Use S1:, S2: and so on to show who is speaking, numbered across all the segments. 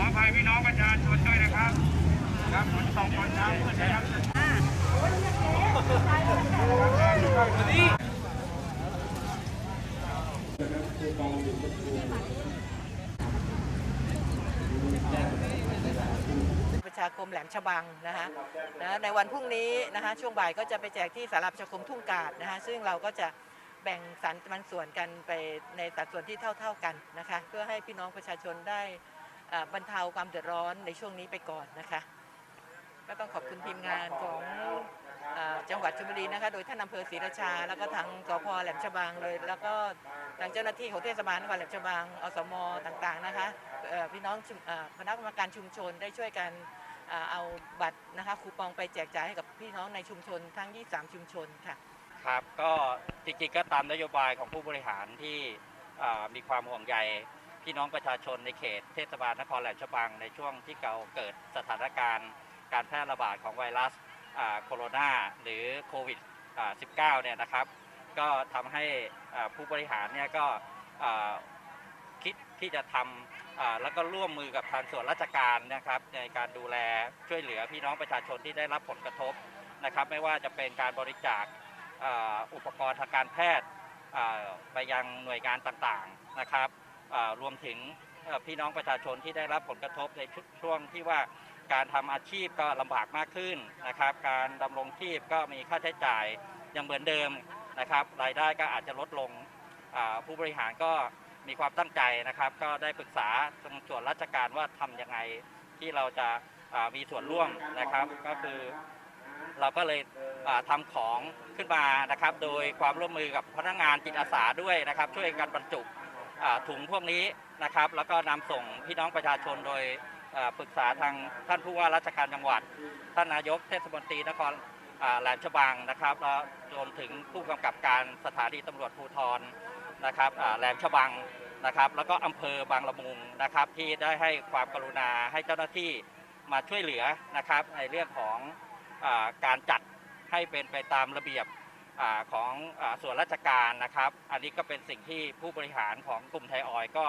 S1: ออภัยพี่น้องประชาชนด้วยนะครับครับขนส่งคนทางได้รับ
S2: ประชาคมแหลมฉบังนะคะนะในวันพรุ่งนี้นะคะช่วงบ่ายก็จะไปแจกที่สาราประชาคมทุ่งกาดนะคะซึ่งเราก็จะแบ่งสรรปันส่วนกันไปในสัดส่วนที่เท่า ๆกันนะคะ เพื่อให้พี่น้องประชาชนได้ บรรเทาความเดือดร้อนในช่วงนี้ไปก่อนนะคะ ก็ต้องขอบคุณทีมงานของจังหวัดชลบุรีนะคะ โดยท่านอำเภอศรีราชา แล้วก็ทางสพแหลมฉบังเลย แล้วก็ทางเจ้าหน้าที่ของเทศบาลนครแหลมฉบังอสมต่างๆนะคะพี่น้องคณะกรรมการชุมชนได้ช่วยกันเอาบัตรนะคะคูปองไปแจกจ่ายให้กับพี่น้องในชุมชนทั้ง 23 ชุมชนค่ะ
S3: ครับก็จริงๆก็ตามนโยบายของผู้บริหารที่มีความห่วงใย พี่น้องประชาชนในเขตเทศบาลนครแหลมฉบังในช่วงที่เกาเกิดสถานการณ์ การแพร่ระบาดของไวรัสโคโรนาหรือโควิด 19 เนี่ยนะครับ ก็ทำให้ผู้บริหารเนี่ยก็คิดที่จะทำอ่าแล้วก็ร่วมมือกับทางส่วนราชการนะครับในการดูแลช่วยเหลือพี่น้องประชาชนที่ได้รับผลกระทบนะครับ ไม่ว่าจะเป็นการบริจาคอุปกรณ์ทางการแพทย์ไปยังหน่วยงานต่างๆนะครับ รวมถึงพี่น้องประชาชนที่ได้รับผลกระทบในช่วงที่ว่าการทำอาชีพก็ลำบากมากขึ้นนะครับ การดำรงชีพก็มีค่าใช้จ่ายยังเหมือนเดิมนะครับ รายได้ก็อาจจะลดลงผู้บริหารก็มีความตั้งใจนะครับ ก็ได้ปรึกษาทางส่วนราชการว่าทำยังไงที่เราจะมีส่วนร่วมนะครับ ก็คือเราก็เลยอ่าทำของขึ้นมานะครับ โดยความร่วมมือกับพนักงานจิตอาสาด้วยนะครับ ช่วยกันบรรจุ ถุงพวกนี้นะครับ แล้วก็นำส่งพี่น้องประชาชนโดยปรึกษาทางท่านผู้ว่าราชการจังหวัด ท่านนายกเทศมนตรีนครแหลมฉบังนะครับแล้วรวมถึงผู้กำกับการสถานีตำรวจภูธรนะครับแหลมฉบังนะครับ แล้วก็อำเภอบางละมุงนะครับ ที่ได้ให้ความกรุณาให้เจ้าหน้าที่มาช่วยเหลือนะครับ ในเรื่องของอการจัดให้เป็นไปตามระเบียบ ของอส่วนราชการนะครับ อันนี้ก็เป็นสิ่งที่ผู้บริหารของกลุ่มไทยออยก็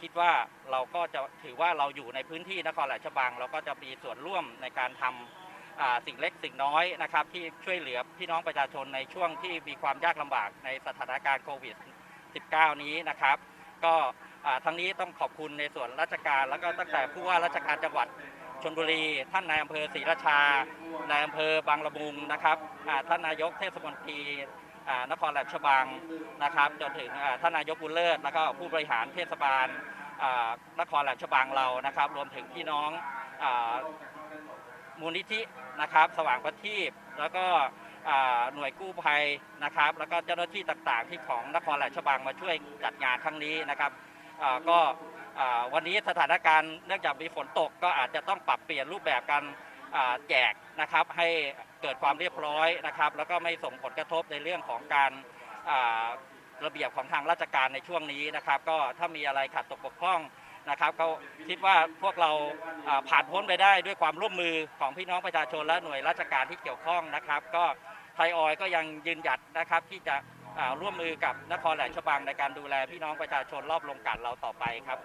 S3: คิดว่าเราก็จะถือว่าเราอยู่ในพื้นที่นครแหลมฉบังเราก็จะมีส่วนร่วมในการทำอ่าสิ่งเล็กสิ่งน้อยนะครับ ที่ช่วยเหลือพี่น้องประชาชนในช่วงที่มีความยากลำบากในสถานการณ์โควิด 19 นี้นะครับ ก็ทั้งนี้ต้องขอบคุณในส่วนราชการแล้วก็ตั้งแต่ผู้ว่าราชการจังหวัด ชนบุรี ท่านนายอำเภอศรีราชานายอำเภอบางละมุงนะครับท่านนายกเทศมนตรีนครแหลมฉบังนะครับจนถึงท่านนายกบุญเลิศแล้วก็ผู้บริหารเทศบาลนครแหลมฉบังเรานะครับ รวมถึงพี่น้องมูลนิธินะครับ สว่างประทีปแล้วก็หน่วยกู้ภัยนะครับ แล้วก็เจ้าหน้าที่ต่างๆ ที่ของนครแหลมฉบังมาช่วยจัดงานครั้งนี้นะครับก็ วันนี้สถานการณ์เนื่องจากมีฝนตกก็อาจจะต้องปรับเปลี่ยนรูปแบบการแจกนะครับให้เกิดความเรียบร้อยนะครับ แล้วก็ไม่ส่งผลกระทบในเรื่องของการระเบียบของทางราชการในช่วงนี้นะครับ ก็ถ้ามีอะไรขัดตกบกพร่องนะครับก็คิดว่าพวกเราผ่านพ้นไปได้ด้วยความร่วมมือของพี่น้องประชาชนและหน่วยราชการที่เกี่ยวข้องนะครับ ก็ไทยออยก็ยังยืนหยัดนะครับที่จะร่วมมือกับนครแหลมฉบังในการดูแลพี่น้องประชาชนรอบโรงกลั่นเราต่อไปครับ